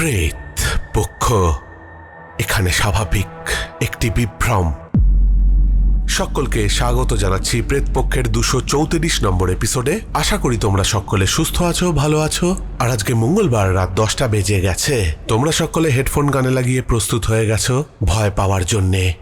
প্রেত পক্ষ, এখানে স্বাভাবিক একটি বিভ্রম। সকলকে স্বাগত জানাচ্ছি প্রেতপক্ষের দুশো চৌত্রিশ নম্বর এপিসোডে। আশা করি তোমরা সকলে সুস্থ আছো, ভালো আছো। আর আজকে মঙ্গলবার রাত দশটা বেজে গেছে। তোমরা সকলে হেডফোন গানে লাগিয়ে প্রস্তুত হয়ে গেছো ভয় পাওয়ার জন্যে।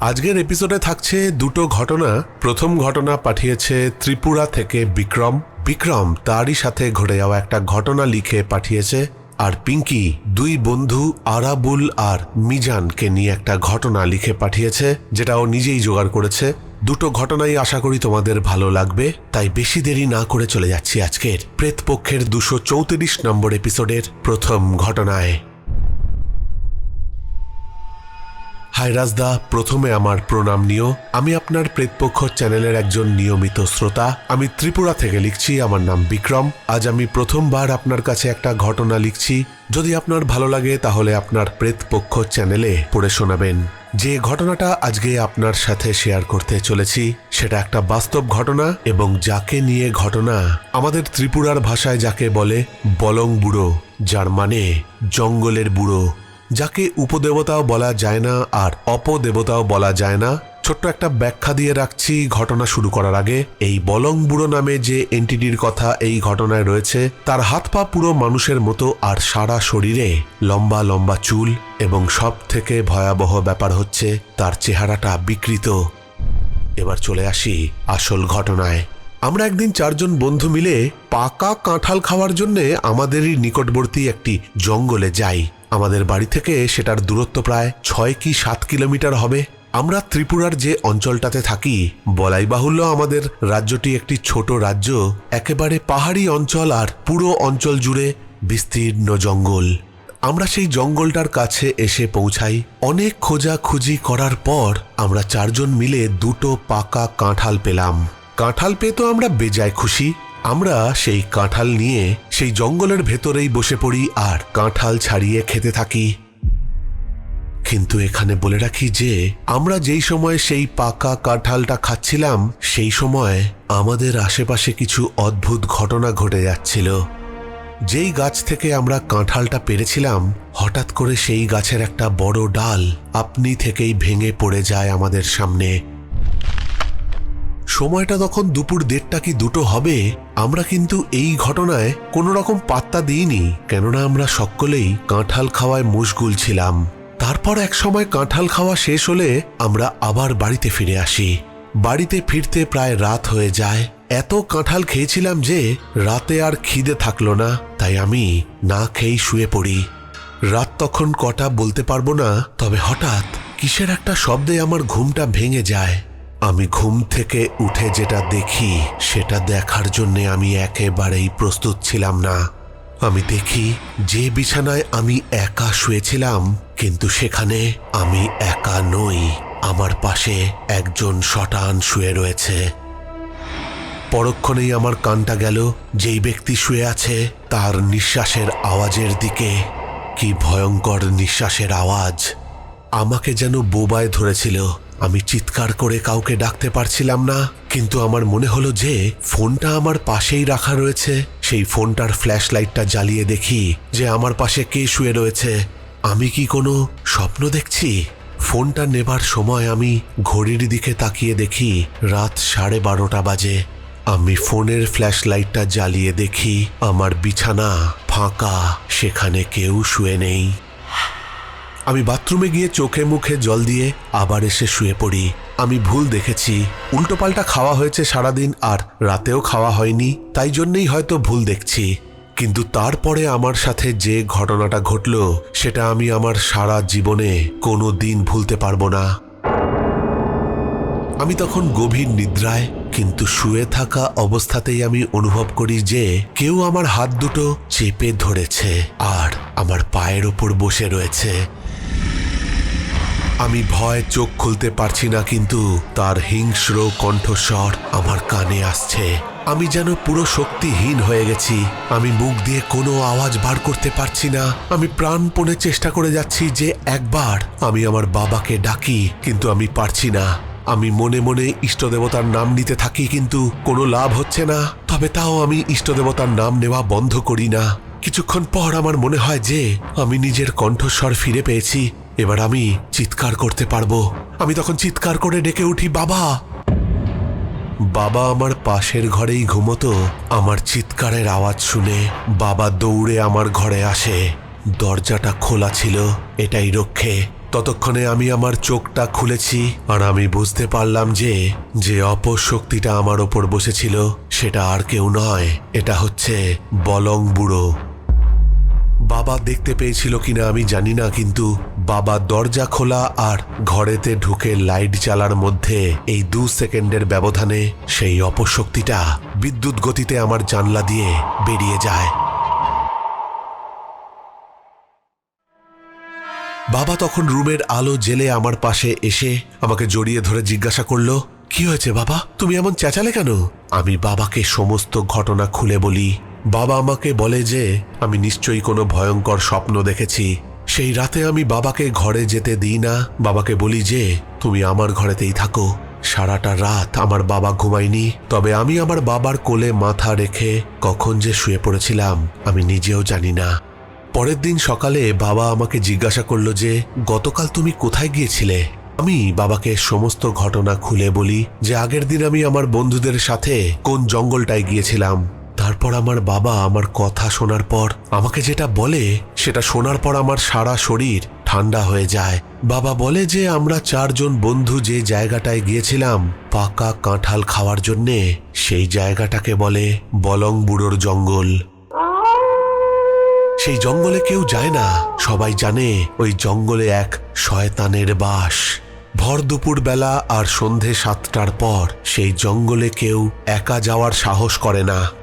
আজকের এপিসোডে থাকছে দুটো ঘটনা। প্রথম ঘটনা পাঠিয়েছে ত্রিপুরা থেকে বিক্রম। বিক্রম তারই সাথে ঘটে যাওয়া একটা ঘটনা লিখে পাঠিয়েছে আর পিঙ্কি দুই বন্ধু আরাবুল আর মিজানকে নিয়ে একটা ঘটনা লিখে পাঠিয়েছে, যেটা ও নিজেই জোগাড় করেছে। দুটো ঘটনাই আশা করি তোমাদের ভালো লাগবে, তাই বেশি দেরি না করে চলে যাচ্ছি আজকের প্রেতপক্ষের দুশো চৌত্রিশ নম্বর এপিসোডের প্রথম ঘটনায়। হাই রাজদা, প্রথমে আমার প্রণাম নিও। আমি আপনার প্রেতপক্ষ চ্যানেলের একজন নিয়মিত শ্রোতা। আমি ত্রিপুরা থেকে লিখছি, আমার নাম বিক্রম। আজ আমি প্রথমবার আপনার কাছে একটা ঘটনা লিখছি। যদি আপনার ভালো লাগে, তাহলে আপনার প্রেতপক্ষ চ্যানেলে পড়ে শোনাবেন। যে ঘটনাটা আজকে আপনার সাথে শেয়ার করতে চলেছি, সেটা একটা বাস্তব ঘটনা এবং যাকে নিয়ে ঘটনা। আমাদের ত্রিপুরার ভাষায় যাকে বলে বলং বুড়ো, যার মানে জঙ্গলের বুড়ো। যাকে উপদেবতাও বলা যায় না আর অপদেবতাও বলা যায় না, ছোট্ট একটা ব্যাখ্যা দিয়ে রাখছি ঘটনা শুরু করার আগে। এই বলং বুড়ো নামে যে এন্টিটির কথা এই ঘটনায় রয়েছে, তার হাত পা পুরো মানুষের মতো আর সারা শরীরে লম্বা লম্বা চুল এবং সব থেকে ভয়াবহ ব্যাপার হচ্ছে তার চেহারাটা বিকৃত। এবার চলে আসি আসল ঘটনায়। আমরা একদিন চারজন বন্ধু মিলে পাকা কাঁঠাল খাওয়ার জন্য আমাদেরই নিকটবর্তী একটি জঙ্গলে যাই। আমাদের বাড়ি থেকে সেটার দূরত্ব প্রায় ছয় কি সাত কিলোমিটার হবে। আমরা ত্রিপুরার যে অঞ্চলটাতে থাকি বলাই বাহুল্য আমাদের রাজ্যটি একটি ছোট রাজ্য, একেবারে পাহাড়ি অঞ্চল আর পুরো অঞ্চল জুড়ে বিস্তীর্ণ জঙ্গল। আমরা সেই জঙ্গলটার কাছে এসে পৌঁছাই। অনেক খোঁজাখুঁজি করার পর আমরা চারজন মিলে দুটো পাকা কাঁঠাল পেলাম। কাঁঠাল পেয়ে তো আমরা বেজায় খুশি। আমরা সেই কাঁঠাল নিয়ে সেই জঙ্গলের ভেতরেই বসে পড়ি আর কাঁঠাল ছাড়িয়ে খেতে থাকি। কিন্তু এখানে বলে রাখি যে, আমরা যেই সময় সেই পাকা কাঁঠালটা খাচ্ছিলাম, সেই সময় আমাদের আশেপাশে কিছু অদ্ভুত ঘটনা ঘটে যাচ্ছিল। যেই গাছ থেকে আমরা কাঁঠালটা পেরেছিলাম, হঠাৎ করে সেই গাছের একটা বড় ডাল আপনি থেকেই ভেঙে পড়ে যায় আমাদের সামনে। সময়টা তখন দুপুর দেড়টা কি দুটো হবে, আমরা কিন্তু এই ঘটনায় কোনো রকম পাত্তা দিইনি। কেননা আমরা সকলেই কাঁঠাল খাওয়ায় মুশগুল ছিলাম। তারপর এক সময় কাঁঠাল খাওয়া শেষ হলে আমরা আবার বাড়িতে ফিরে আসি। বাড়িতে ফিরতে প্রায় রাত হয়ে যায়। এত কাঁঠাল খেয়েছিলাম যে রাতে আর খিদে থাকল না, তাই আমি না খেয়েই শুয়ে পড়ি। রাত তখন কটা বলতে পারব না, তবে হঠাৎ কিসের একটা শব্দে আমার ঘুমটা ভেঙে যায়। আমি ঘুম থেকে উঠে যেটা দেখি, সেটা দেখার জন্য আমি একেবারেই প্রস্তুত ছিলাম না। আমি দেখি, যে বিছানায় আমি একা শুয়েছিলাম, কিন্তু সেখানে আমি একা নই, আমার পাশে একজন শটান শুয়ে রয়েছে। পরক্ষণেই আমার কানটা গেল, যেই ব্যক্তি শুয়ে আছে, তার নিঃশ্বাসের আওয়াজের দিকে। কি ভয়ঙ্কর নিঃশ্বাসের আওয়াজ। আমাকে যেন বোবায় ধরেছিল। আমি চিৎকার করে কাউকে ডাকতে পারছিলাম না, কিন্তু আমার মনে হলো যে ফোনটা আমার পাশেই রাখা রয়েছে। সেই ফোনটার ফ্ল্যাশ লাইটটা জ্বালিয়ে দেখি যে আমার পাশে কে শুয়ে রয়েছে। আমি কি কোনো স্বপ্ন দেখছি? ফোনটা নেবার সময় আমি ঘড়ির দিকে তাকিয়ে দেখি রাত সাড়ে বারোটা বাজে। আমি ফোনের ফ্ল্যাশ লাইটটা জ্বালিয়ে দেখি আমার বিছানা ফাঁকা, সেখানে কেউ শুয়ে নেই। আমি বাথরুমে গিয়ে চোখে মুখে জল দিয়ে আবার এসে শুয়ে পড়ি। আমি ভুল দেখেছি। উল্টোপাল্টা খাওয়া হয়েছে সারাদিন আর রাতেও খাওয়া হয়নি, তাই জন্যেই হয়তো ভুল দেখছি। কিন্তু তারপরে আমার সাথে যে ঘটনাটা ঘটল, সেটা আমি আমার সারা জীবনে কোনো দিন ভুলতে পারব না। আমি তখন গভীর নিদ্রায়, কিন্তু শুয়ে থাকা অবস্থাতেই আমি অনুভব করি যে কেউ আমার হাত দুটো চেপে ধরেছে আর আমার পায়ের ওপর বসে রয়েছে। আমি ভয় চোখ খুলতে পারছি না, কিন্তু তার হিংস্র কণ্ঠস্বর আমার কানে আসছে। আমি যেন পুরো শক্তিহীন হয়ে গেছি। আমি মুখ দিয়ে কোনো আওয়াজ বার করতে পারছি না। আমি প্রাণপণে চেষ্টা করে যাচ্ছি যে একবার আমি আমার বাবাকে ডাকি, কিন্তু আমি পারছি না। আমি মনে মনে ইষ্টদেবতার নাম নিতে থাকি, কিন্তু কোনো লাভ হচ্ছে না। তবে তাও আমি ইষ্টদেবতার নাম নেওয়া বন্ধ করি না। কিছুক্ষণ পর আমার মনে হয় যে আমি নিজের কণ্ঠস্বর ফিরে পেয়েছি। এবার আমি চিৎকার করতে পারব। আমি তখন চিৎকার করে ডেকে উঠি, বাবা! বাবা আমার পাশের ঘরেই ঘুমতো, আমার চিৎকারের আওয়াজ শুনে বাবা দৌড়ে আমার ঘরে আসে। দরজাটা খোলা ছিল, এটাই রক্ষে। ততক্ষণে আমি আমার চোখটা খুলেছি আর আমি বুঝতে পারলাম যে যে অপশক্তিটা আমার ওপর বসেছিল, সেটা আর কেউ নয়, এটা হচ্ছে বলং বুড়ো। বাবা দেখতে পেয়েছিল কিনা আমি জানি না, কিন্তু বাবা দরজা খোলা আর ঘরেতে ঢুকে লাইট জ্বালার মধ্যে এই দু সেকেন্ডের ব্যবধানে সেই অপশক্তিটা বিদ্যুৎ গতিতে আমার জানলা দিয়ে বেরিয়ে যায়। বাবা তখন রুমের আলো জেলে আমার পাশে এসে আমাকে জড়িয়ে ধরে জিজ্ঞাসা করল, কি হয়েছে বাবা? তুমি এমন চেঁচালে কেন? আমি বাবাকে সমস্ত ঘটনা খুলে বলি। বাবা আমাকে বলে যে, আমি নিশ্চয়ই কোনো ভয়ঙ্কর স্বপ্ন দেখেছি। সেই রাতে আমি বাবাকে ঘরে যেতে দিই না। বাবাকে বলি যে, তুমি আমার ঘরেতেই থাকো। সারাটা রাত আমার বাবা ঘুমায়নি। তবে আমি আমার বাবার কোলে মাথা রেখে কখন যে শুয়ে পড়েছিলাম, আমি নিজেও জানি না। পরের দিন সকালে বাবা আমাকে জিজ্ঞাসা করল যে, গতকাল তুমি কোথায় গিয়েছিলে? আমি বাবাকে সমস্ত ঘটনা খুলে বলি যে, আগের দিন আমি আমার বন্ধুদের সাথে কোন জঙ্গলটায় গিয়েছিলাম? তারপর আমার বাবা আমার কথা শোনার পর আমাকে যেটা বলে সেটা শোনার পর আমার সারা শরীর ঠান্ডা হয়ে যায়। বাবা বলে যে আমরা চারজন বন্ধু যে জায়গাটায় গিয়েছিলাম পাকা কাঁঠাল খাওয়ার জন্যে, সেই জায়গাটাকে বলে বলং বুড়োর জঙ্গল। সেই জঙ্গলে কেউ যায় না। সবাই জানে ওই জঙ্গলে এক শয়তানের বাস। ভর দুপুর বেলা আর সন্ধে সাতটার পর সেই জঙ্গলে কেউ একা যাওয়ার সাহস করে না।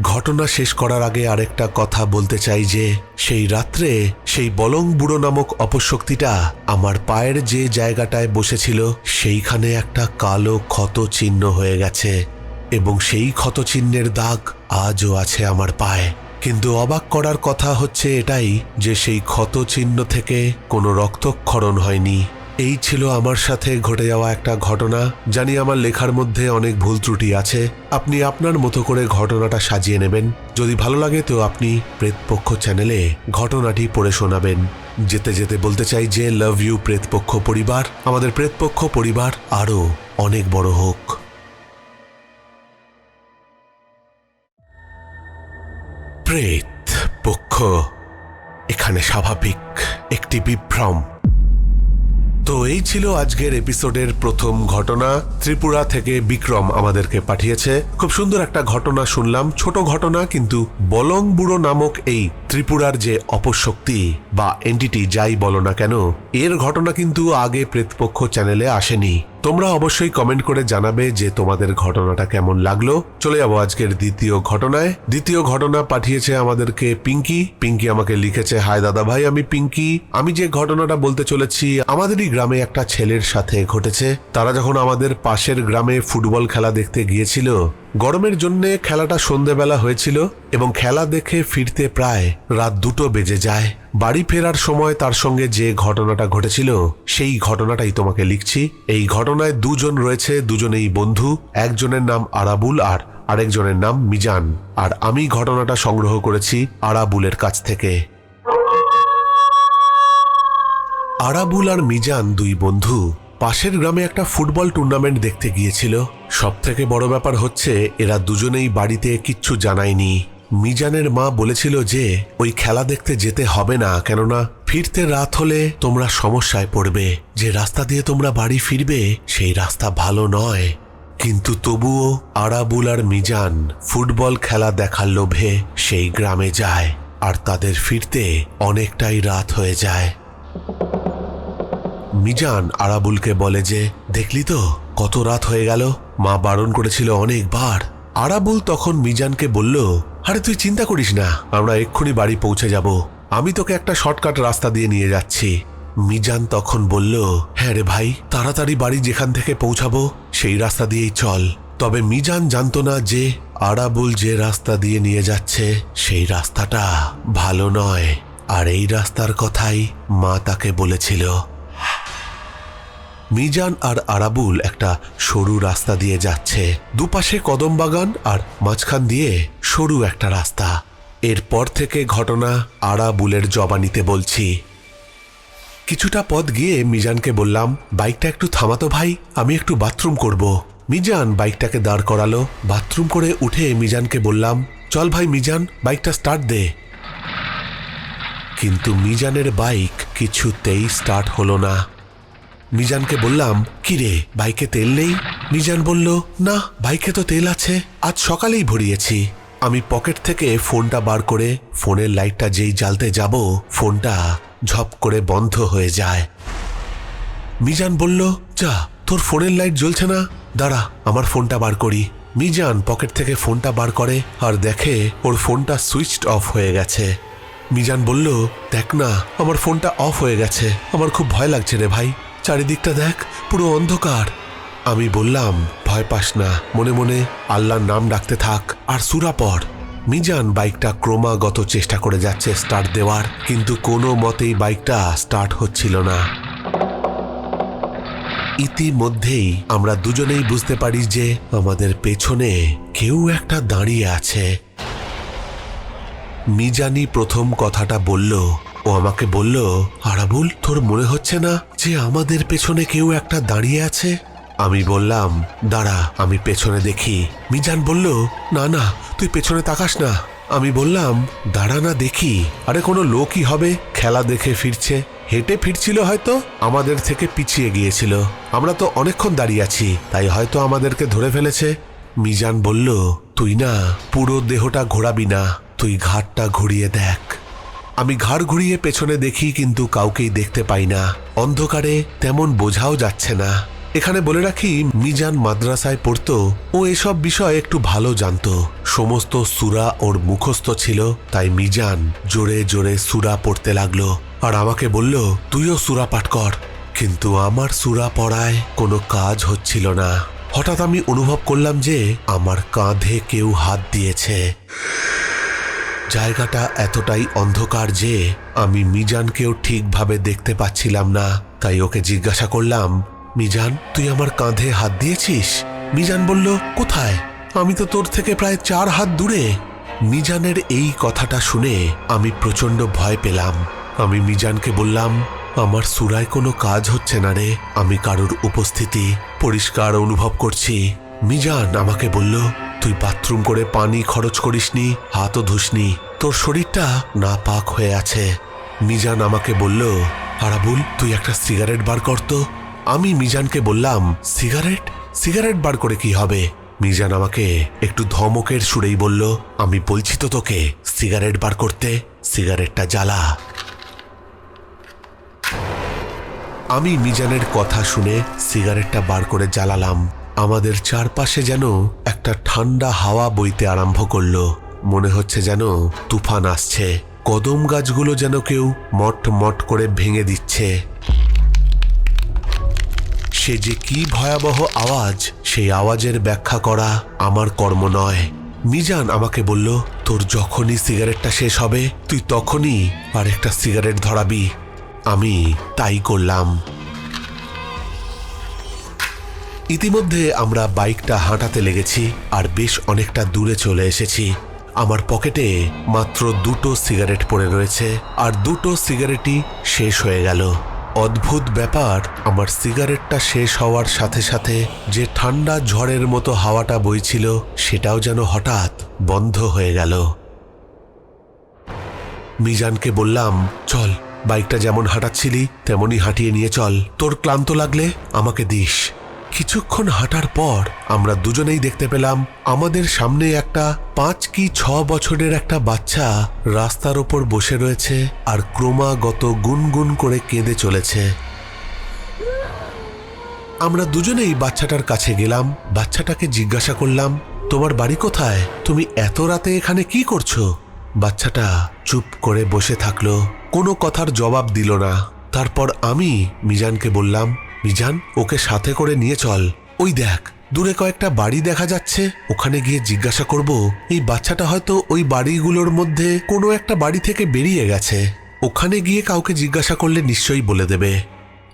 ঘটনা শেষ করার আগে আরেকটা কথা বলতে চাই যে, সেই রাত্রে সেই বলং বুড়ো নামক অপশক্তিটা আমার পায়ের যে জায়গাটায় বসেছিল, সেইখানে একটা কালো ক্ষত চিহ্ন হয়ে গেছে এবং সেই ক্ষত চিহ্নের দাগ আজও আছে আমার পায়ে। কিন্তু অবাক করার কথা হচ্ছে এটাই যে সেই ক্ষত চিহ্ন থেকে কোনো রক্তক্ষরণ হয়নি। এই ছিল আমার সাথে ঘটে যাওয়া একটা ঘটনা জানি আমার লেখার মধ্যে অনেক ভুল ত্রুটি আছে। আপনি আপনার মতো করে ঘটনাটা সাজিয়ে নেবেন। যদি ভালো লাগে তো আপনি প্রেতপক্ষ চ্যানেলে ঘটনাটি পড়ে শোনাবেন। যেতে যেতে বলতে চাই যে লাভ ইউ প্রেতপক্ষ পরিবার। আমাদের প্রেতপক্ষ পরিবার আরও অনেক বড় হোক। প্রেত পক্ষ এখানে স্বাভাবিক একটি বিভ্রম। তো এই ছিল আজকের এপিসোডের প্রথম ঘটনা। ত্রিপুরা থেকে বিক্রম আমাদেরকে পাঠিয়েছে। খুব সুন্দর একটা ঘটনা শুনলাম। ছোট ঘটনা, কিন্তু বলং বুড়ো নামক এই ত্রিপুরার যে অপশক্তি বা এন্টিটি যাই বলো না কেন, এর ঘটনা কিন্তু আগে প্রেতপক্ষ চ্যানেলে আসেনি। তোমরা অবশ্যই কমেন্ট করে জানাবে যে তোমাদের ঘটনাটা কেমন লাগল। চলে যাব আজকের দ্বিতীয় ঘটনায়। দ্বিতীয় ঘটনা পাঠিয়েছে আমাদেরকে পিঙ্কি। পিঙ্কি আমাকে লিখেছে হাই দাদা ভাই, আমি পিঙ্কি। আমি যে ঘটনাটা বলতে চলেছি, আমাদেরই গ্রামে একটা ছেলের সাথে ঘটেছে। তারা যখন আমাদের পাশের গ্রামে ফুটবল খেলা দেখতে গিয়েছিল, গরমের জন্য খেলাটা সন্ধেবেলা হয়েছিল এবং খেলা দেখে ফিরতে প্রায় রাত দুটো বেজে যায়। বাড়ি ফেরার সময় তার সঙ্গে যে ঘটনাটা ঘটেছিল, সেই ঘটনাটাই তোমাকে লিখছি। এই ঘটনায় দুজন রয়েছে, দুজনেই বন্ধু। একজনের নাম আরাবুল আর আরেকজনের নাম মিজান। আর আমি ঘটনাটা সংগ্রহ করেছি আরাবুলের কাছ থেকে। আরাবুল আর মিজান দুই বন্ধু। পাশের গ্রামে একটা ফুটবল টুর্নামেন্ট দেখতে গিয়েছিল। সব থেকে বড় ব্যাপার হচ্ছে, এরা দুজনেই বাড়িতে কিচ্ছু জানায়নি। মিজানের মা বলেছিল যে, ওই খেলা দেখতে যেতে হবে না, কেননা ফিরতে রাত হলে তোমরা সমস্যায় পড়বে। যে রাস্তা দিয়ে তোমরা বাড়ি ফিরবে, সেই রাস্তা ভালো নয়। কিন্তু তবুও আরাবুল আর মিজান ফুটবল খেলা দেখার লোভে সেই গ্রামে যায়, আর তাদের ফিরতে অনেকটাই রাত হয়ে যায়। মিজান আরাবুলকে বলে যে, দেখলি তো, কত রাত হয়ে গেল? মা বারণ করেছিল অনেকবার। আরাবুল তখন মিজানকে বলল আরে তুই চিন্তা করিস না, আমরা এক্ষুনি বাড়ি পৌঁছে যাব। আমি তোকে একটা শর্টকাট রাস্তা দিয়ে নিয়ে যাচ্ছি। মিজান তখন বলল হ্যাঁ রে ভাই, তাড়াতাড়ি বাড়ি যেখান থেকে পৌঁছাবো, সেই রাস্তা দিয়েই চল। তবে মিজান জানতো না যে আরাবুল যে রাস্তা দিয়ে নিয়ে যাচ্ছে, সেই রাস্তাটা ভালো নয়। আর এই রাস্তার কথাই মা তাকে বলেছিল। মিজান আর আরাবুল একটা সরু রাস্তা দিয়ে যাচ্ছে। দুপাশে কদম বাগান আর মাঝখান দিয়ে সরু একটা রাস্তা। এরপর থেকে ঘটনা আড়াবুলের জবানিতে বলছি। কিছুটা পথ গিয়ে মিজানকে বললাম, বাইকটা একটু থামাতো ভাই, আমি একটু বাথরুম করব। মিজান বাইকটাকে দাঁড় করালো। বাথরুম করে উঠে মিজানকে বললাম, চল ভাই মিজান, বাইকটা স্টার্ট দে। কিন্তু মিজানের বাইক কিছুতেই স্টার্ট হলো না। মিজানকে বললাম, কি রে, বাইকে তেল নেই? মিজান বলল, না, বাইকে তো তেল আছে, আজ সকালেই ভরিয়েছি। আমি পকেট থেকে ফোনটা বার করে, ফোনের লাইটটা যেই জ্বালতে যাব, ফোনটা ঝপ করে বন্ধ হয়ে যায়। মিজান বলল, যা, তোর ফোনের লাইট জ্বলছে না? দাঁড়া, আমার ফোনটা বার করি। মিজান পকেট থেকে ফোনটা বার করে, আর দেখে ওর ফোনটা সুইচড অফ হয়ে গেছে। মিজান বলল, দেখ না, আমার ফোনটা অফ হয়ে গেছে, আমার খুব ভয় লাগছে রে ভাই। চারিদিকটা দেখ, পুরো অন্ধকার। আমি বললাম, ভয় পাস না, মনে মনে আল্লাহর নাম ডাকতে থাক আর সুরা পড়। মিজান বাইকটা ক্রমাগত চেষ্টা করে যাচ্ছে স্টার্ট দেওয়ার, কিন্তু কোনো মতেই বাইকটা স্টার্ট হচ্ছিল না। ইতিমধ্যেই আমরা দুজনেই বুঝতে পারি যে আমাদের পেছনে কেউ একটা দাঁড়িয়ে আছে। মিজানি প্রথম কথাটা বলল, ও আমাকে বলল, আরাবুল, তোর মনে হচ্ছে না যে আমাদের পেছনে কেউ একটা দাঁড়িয়ে আছে? আমি বললাম, দাঁড়া, আমি পেছনে দেখি। মিজান বলল, না না, তুই পেছনে তাকাস না। আমি বললাম, দাঁড়া না, দেখি। আরে, কোনো লোকই হবে? খেলা দেখে ফিরছে। হেঁটে ফিরছিল হয়তো? আমাদের থেকে পিছিয়ে গিয়েছিল। আমরা তো অনেকক্ষণ দাঁড়িয়ে আছি, তাই হয়তো আমাদেরকে ধরে ফেলেছে। মিজান বলল, তুই না, পুরো দেহটা ঘোরাবি না। তুই ঘাটটা ঘুরিয়ে দেখ। আমি ঘাড় ঘুরিয়ে পেছনে দেখি কিন্তু কাউকেই দেখতে পাই না। অন্ধকারে তেমন বোঝাও যাচ্ছে না। এখানে বলে রাখি, মিজান মাদ্রাসায় পড়তো ও এসব বিষয়ে একটু ভালো জানতো। সমস্ত সুরা ওর মুখস্থ ছিল, তাই মিজান জোরে জোরে সুরা পড়তে লাগল আর আমাকে বলল, তুইও সুরা পাঠ কর। কিন্তু আমার সুরা পড়ায় কোনো কাজ হচ্ছিল না। হঠাৎ আমি অনুভব করলাম যে আমার কাঁধে কেউ হাত দিয়েছে। জায়গাটা এতটাই অন্ধকার যে আমি মিজানকেও ঠিকভাবে দেখতে পাচ্ছিলাম না। তাই ওকে জিজ্ঞাসা করলাম, মিজান, তুই আমার কাঁধে হাত দিয়েছিস? মিজান বলল, কোথায়? আমি তো তোর থেকে প্রায় চার হাত দূরে। মিজানের এই কথাটা শুনে আমি প্রচণ্ড ভয় পেলাম। আমি মিজানকে বললাম, আমার সুরায় কোনো কাজ হচ্ছে না রে, আমি কারোর উপস্থিতি পরিষ্কার অনুভব করছি। মিজান আমাকে বলল তুই বাথরুম করে পানি খরচ করিসনি, হাতও ধুসনি। তোর শরীরটা না পাক হয়ে আছে। মিজান আমাকে বলল, আরাবুল, তুই একটা সিগারেট বার করতো আমি মিজানকে বললাম, সিগারেট? সিগারেট বার করে কি হবে? মিজান আমাকে একটু ধমকের সুরেই বলল, আমি বলছি তো তোকে, সিগারেট বার করতে, সিগারেটটা জ্বালা। আমি মিজানের কথা শুনে সিগারেটটা বার করে জ্বালালাম। আমাদের চারপাশে যেন একটা ঠান্ডা হাওয়া বইতে আরম্ভ করল। মনে হচ্ছে যেন তুফান আসছে। কদম গাছগুলো যেন কেউ মট মট করে ভেঙে দিচ্ছে। সে যে কি ভয়াবহ আওয়াজ, সেই আওয়াজের ব্যাখ্যা করা আমার কর্ম নয়। মিজান আমাকে বলল, তোর যখনই সিগারেটটা শেষ হবে, তুই তখনই আরেকটা সিগারেট ধরাবি। আমি তাই করলাম। ইতিমধ্যে আমরা বাইকটা হাঁটাতে লেগেছি আর বেশ অনেকটা দূরে চলে এসেছি। আমার পকেটে মাত্র দুটো সিগারেট পড়ে রয়েছে আর দুটো সিগারেটই শেষ হয়ে গেল। অদ্ভুত ব্যাপার, আমার সিগারেটটা শেষ হওয়ার সাথে সাথে যে ঠান্ডা ঝড়ের মতো হাওয়াটা বইছিল সেটাও যেন হঠাৎ বন্ধ হয়ে গেল। মিজানকে বললাম, চল, বাইকটা যেমন হাঁটাচ্ছিলি, তেমনই হাঁটিয়ে নিয়ে চল। তোর ক্লান্ত লাগলে আমাকে দিস। কিছুক্ষণ হাঁটার পর আমরা দুজনেই দেখতে পেলাম আমাদের সামনে একটা পাঁচ কি ছ বছরের একটা বাচ্চা রাস্তার ওপর বসে রয়েছে আর ক্রমাগত গুনগুন করে কেঁদে চলেছে। আমরা দুজনেই বাচ্চাটার কাছে গেলাম, বাচ্চাটাকে জিজ্ঞাসা করলাম, তোমার বাড়ি কোথায়? তুমি এত রাতে এখানে কি করছ? বাচ্চাটা চুপ করে বসে থাকল, কোনো কথার জবাব দিল না। তারপর আমি মিজানকে বললাম মিজান, ওকে সাথে করে নিয়ে চল। ওই দেখ, দূরে কয়েকটা বাড়ি দেখা যাচ্ছে। ওখানে গিয়ে জিজ্ঞাসা করব, এই বাচ্চাটা হয়তো ওই বাড়িগুলোর মধ্যে কোনো একটা বাড়ি থেকে বেরিয়ে গেছে। ওখানে গিয়ে কাউকে জিজ্ঞাসা করলে নিশ্চয়ই বলে দেবে।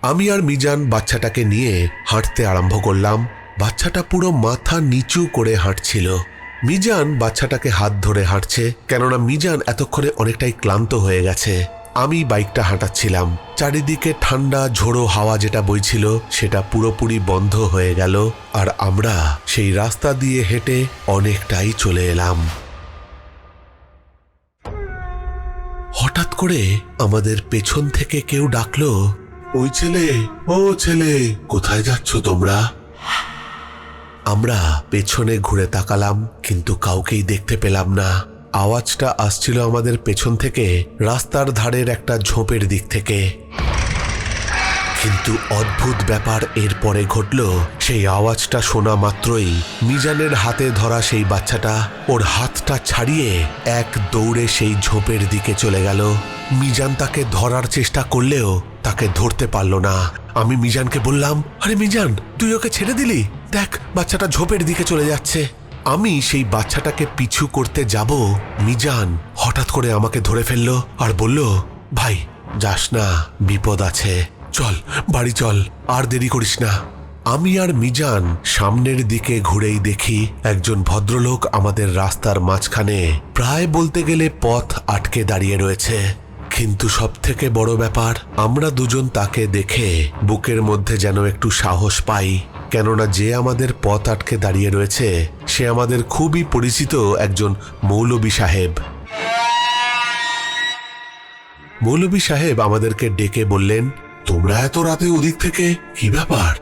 আমি আর মিজান বাচ্চাটাকে নিয়ে হাঁটতে আরম্ভ করলাম। বাচ্চাটা পুরো মাথা নিচু করে হাঁটছিল। মিজান বাচ্চাটাকে হাত ধরে হাঁটছে, কেননা মিজান এতক্ষণে অনেকটাই ক্লান্ত হয়ে গেছে। আমি বাইকটা হাঁটাচ্ছিলাম। চারিদিকে ঠান্ডা, ঝোড়ো হাওয়া যেটা বইছিল, সেটা পুরোপুরি বন্ধ হয়ে গেল আর আমরা সেই রাস্তা দিয়ে হেঁটে অনেকটাই চলে এলাম। হঠাৎ করে আমাদের পেছন থেকে কেউ ডাকলো, ওই ছেলে, ও ছেলে, কোথায় যাচ্ছ তোমরা? আমরা পেছনে ঘুরে তাকালাম, কিন্তু কাউকেই দেখতে পেলাম না। আওয়াজটা আসছিল আমাদের পেছন থেকে, রাস্তার ধারের একটা ঝোপের দিক থেকে। কিন্তু অদ্ভুত ব্যাপার এরপরে ঘটল, সেই আওয়াজটা শোনা মাত্রই মিজানের হাতে ধরা সেই বাচ্চাটা, ওর হাতটা ছাড়িয়ে এক দৌড়ে সেই ঝোপের দিকে চলে গেল। মিজান তাকে ধরার চেষ্টা করলেও তাকে ধরতে পারল না। আমি মিজানকে বললাম, আরে মিজান, তুই ওকে ছেড়ে দিলি? দেখ, বাচ্চাটা ঝোপের দিকে চলে যাচ্ছে। আমি সেই বাচ্চাটাকে পিছু করতে যাব, মিজান হঠাৎ করে আমাকে ধরে ফেলল আর বলল, ভাই, যাস না, বিপদ আছে। চল, বাড়ি চল, আর দেরি করিস না। আমি আর মিজান সামনের দিকে ঘুরেই দেখি একজন ভদ্রলোক আমাদের রাস্তার মাঝখানে প্রায় বলতে গেলে পথ আটকে দাঁড়িয়ে রয়েছে। কিন্তু সব থেকে বড় ব্যাপার, আমরা দুজন তাকে দেখে বুকের মধ্যে যেন একটু সাহস পাই, কেননা যে আমাদের পথ আটকে দাঁড়িয়ে রয়েছে সে আমাদের খুবই পরিচিত একজন মৌলবী সাহেব। মৌলবী সাহেব আমাদেরকে ডেকে বললেন, তোমরা এত রাতে ওদিক থেকে? কি ব্যাপার?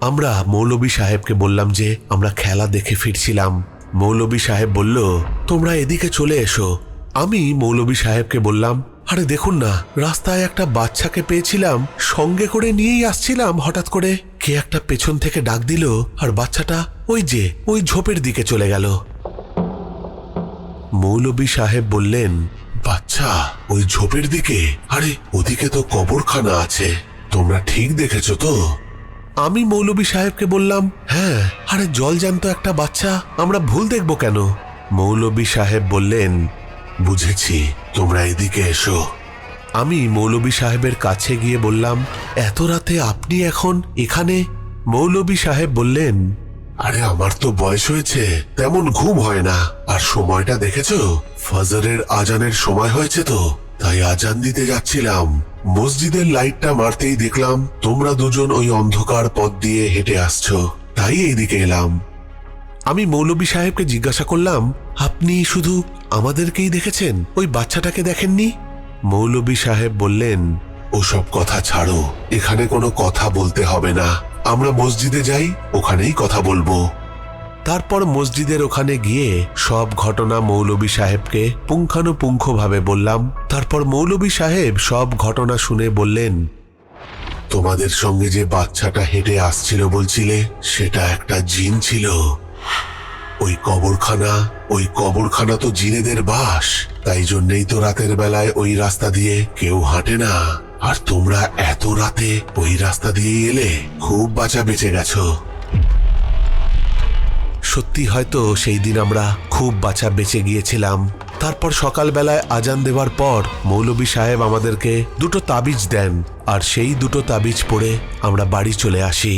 আমরা মৌলবী সাহেবকে বললাম যে, আমরা খেলা দেখে ফিরছিলাম। মৌলবী সাহেব বলল, তোমরা এদিকে চলে এসো। আমি মৌলবী সাহেবকে বললাম, আরে দেখুন না, রাস্তায় একটা বাচ্চাকে পেয়েছিলাম, সঙ্গে করে নিয়েই আসছিলাম হঠাৎ করে। কে একটা পেছন থেকে ডাক দিল আর বাচ্চাটা ওই যে, ওই ঝোপের দিকে চলে গেল। মৌলবী সাহেব বললেন, বাচ্চা, ওই ঝোপের দিকে? আরে, ওদিকে তো কবরখানা আছে। তোমরা ঠিক দেখেছ তো? আমি মৌলবী সাহেবকে বললাম হ্যাঁ আরে জল জ্যান্ত একটা বাচ্চা, আমরা ভুল দেখব কেন? মৌলবী সাহেব বললেন, বুঝেছি, তোমরা এদিকে এসো। আমি মৌলবী সাহেবের কাছে গিয়ে বললাম, এত রাতে আপনি এখন এখানে? মৌলবী সাহেব বললেন, আরে, আমার তো বয়স হয়েছে, তেমন ঘুম হয় না। আর সময়টা দেখেছ? ফজরের আজানের সময় হয়েছে তো, তাই আজান দিতে যাচ্ছিলাম। মসজিদের লাইটটা মারতেই দেখলাম, তোমরা দুজন ওই অন্ধকার পথ দিয়ে হেঁটে আসছো, তাই এইদিকে এলাম। আমি মৌলবী সাহেবকে জিজ্ঞাসা করলাম, আপনি শুধু আমাদেরকেই দেখেছেন? ওই বাচ্চাটাকে দেখেননি? মৌলবী সাহেব বললেন, ওসব কথা ছাড়ো, এখানে কোনো কথা বলতে হবে না। আমরা মসজিদে যাই, ওখানেই কথা বলব। তারপর মসজিদের ওখানে গিয়ে সব ঘটনা মৌলবী সাহেবকে পুঙ্খানুপুঙ্খভাবে বললাম। তারপর মৌলবী সাহেব সব ঘটনা শুনে বললেন, তোমাদের সঙ্গে যে বাচ্চাটা হেঁটে আসছিল বলছিলে, সেটা একটা জিন ছিল। ওই কবরখানা ওই কবরখানা তো জিনেদের বাস। তাই জন্যই তো রাতের বেলায় ওই রাস্তা দিয়ে কেউ হাঁটে না। আর তোমরা এত রাতে ওই রাস্তা দিয়ে এলে খুব বাঁচা বেঁচে গেছো। সত্যি হয়তো সেই দিন আমরা খুব বাঁচা বেঁচে গিয়েছিলাম। তারপর সকালবেলায় আজান দেওয়ার পর মৌলবী সাহেব আমাদেরকে দুটো তাবিজ দেন। আর সেই দুটো তাবিজ পড়ে আমরা বাড়ি চলে আসি।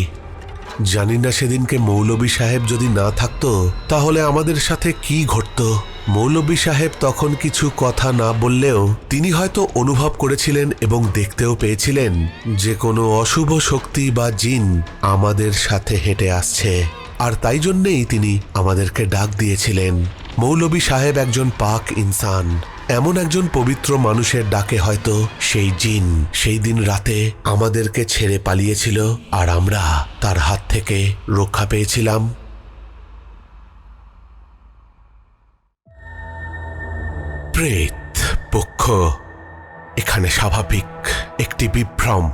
জানি না সেদিনকে মৌলবী সাহেব যদি না থাকতো, তাহলে আমাদের সাথে কি ঘটতো? মৌলবী সাহেব তখন কিছু কথা না বললেও তিনি হয়তো অনুভব করেছিলেন এবং দেখতেও পেয়েছিলেন যে কোনো অশুভ শক্তি বা জিন আমাদের সাথে হেঁটে আসছে। আর তাই জন্যেই তিনি আমাদেরকে ডাক দিয়েছিলেন। মৌলবী সাহেব একজন পাক ইনসান। এমন একজন পবিত্র মানুষের ডাকে হয়তো সেই জিন, সেই দিন রাতে আমাদেরকে ছেড়ে পালিয়েছিল আর আমরা তার হাত থেকে রক্ষা পেয়েছিলাম। প্রেত পক্ষ, এখানে স্বাভাবিক একটি বিভ্রম।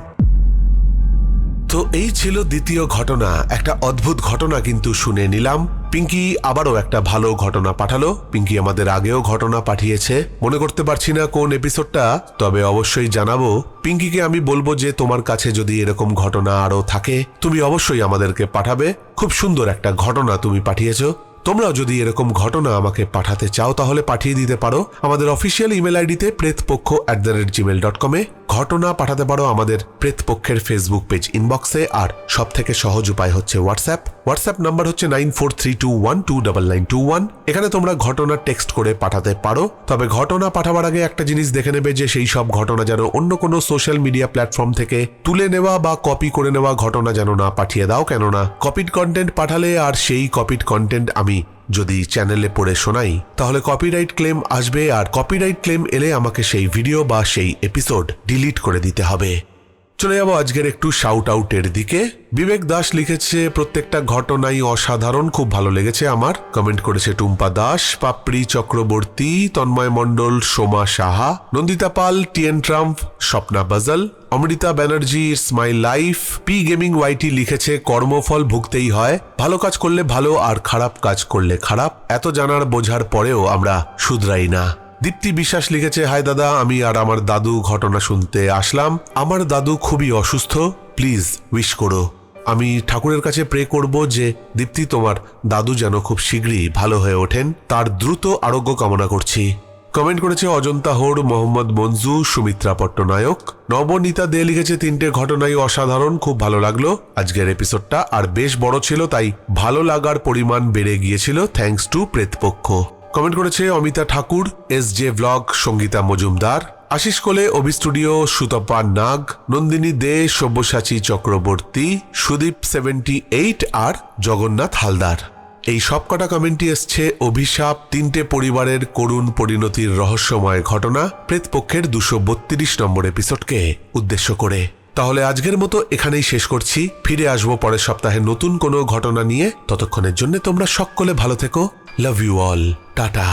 তো এই ছিল দ্বিতীয় ঘটনা, একটা অদ্ভুত ঘটনা কিন্তু শুনে নিলাম। পিঙ্কি আবারও একটা ভালো ঘটনা পাঠালো। পিঙ্কি আমাদের আগেও ঘটনা পাঠিয়েছে। মনে করতে পারছি না কোন এপিসোডটা, তবে অবশ্যই জানাব। পিঙ্কিকে আমি বলব যে, তোমার কাছে যদি এরকম ঘটনা আরও থাকে, তুমি অবশ্যই আমাদেরকে পাঠাবে। খুব সুন্দর একটা ঘটনা তুমি পাঠিয়েছো। তোমরাও যদি এরকম ঘটনা আমাকে পাঠাতে চাও, তাহলে পাঠিয়ে দিতে পারো। আমাদের অফিসিয়াল ইমেল আইডিতে Pretpakkha at the rate Gmail dot কমে ঘটনা পাঠাতে পারো আমাদের প্রেতপক্ষের ফেসবুক পেজ ইনবক্সে আর সব থেকে সহজ উপায় হচ্ছে হোয়াটসঅ্যাপ হোয়াটসঅ্যাপ নাম্বার হচ্ছে nine four three two one two double nine two one এখানে তোমরা ঘটনা টেক্সট করে পাঠাতে পারো। তবে ঘটনা পাঠাবার আগে একটা জিনিস দেখে নেবে যে সেই সব ঘটনা যেন অন্য কোনো সোশ্যাল মিডিয়া প্ল্যাটফর্ম থেকে তুলে নেওয়া বা কপি করে নেওয়া ঘটনা যেন না পাঠিয়ে দাও। কেননা কপিড কন্টেন্ট পাঠালে আর সেই কপিড কন্টেন্ট আমি যদি চ্যানেলে পড়ে শোনাই, তাহলে কপিরাইট ক্লেম আসবে আর কপিরাইট ক্লেম এলে আমাকে সেই ভিডিও বা সেই এপিসোড ডিলিট করে দিতে হবে। চলে যাব আজকের একটু শাউট আউটের দিকে। বিবেক দাস লিখেছে, প্রত্যেকটা ঘটনাই অসাধারণ, খুব ভালো লেগেছে আমার। কমেন্ট করেছে, Tumpa Das, Papri Chakraborty, Tanmay Mondal, Soma Saha, Nandita Pal, TN Trump, Swapna Bajal, Amrita Banerjee, it's my life. P gaming YT লিখেছে, কর্মফল ভুগতেই হয়। ভালো কাজ করলে ভালো, আর খারাপ কাজ করলে খারাপ। এত জানার বোঝার পরেও আমরা শুধরাই না। দীপ্তি বিশ্বাস লিখেছে, হাই দাদা, আমি আর আমার দাদু ঘটনা শুনতে আসলাম। আমার দাদু খুবই অসুস্থ, প্লিজ উইশ করো। আমি ঠাকুরের কাছে প্রে করব যে দীপ্তি তোমার দাদু যেন খুব শীঘ্রই ভালো হয়ে ওঠেন। তার দ্রুত আরোগ্য কামনা করছি। কমেন্ট করেছে, অজন্তা হোর মোহাম্মদ মঞ্জু, সুমিত্রা পট্টনায়ক। নবনীতা দে লিখেছে, তিনটে ঘটনাই অসাধারণ, খুব ভালো লাগল। আজকের এপিসোডটা আর বেশ বড় ছিল, তাই ভালো লাগার পরিমাণ বেড়ে গিয়েছিল থ্যাঙ্কস টু প্রেতপক্ষ। কমেন্ট করেছে Amita Thakur, S J blog, Sangita Majumdar, Ashis Kole Abhi studio, Sutapa Nag, Nandini De, Sabyasachi Chakraborty, Sudip seventy eight আর জগন্নাথ হালদার। এই সবকটা কমেন্টই এসছে অভিশাপ, তিনটে পরিবারের করুণ পরিণতির রহস্যময় ঘটনা, প্রেতপক্ষের দুশো বত্রিশ নম্বর এপিসোডকে উদ্দেশ্য করে। তাহলে আজকের মতো এখানেই শেষ করছি। ফিরে আসব পরের সপ্তাহে নতুন কোনো ঘটনা নিয়ে। ততক্ষণের জন্য তোমরা সকলে ভালো থেকো। Love you all tata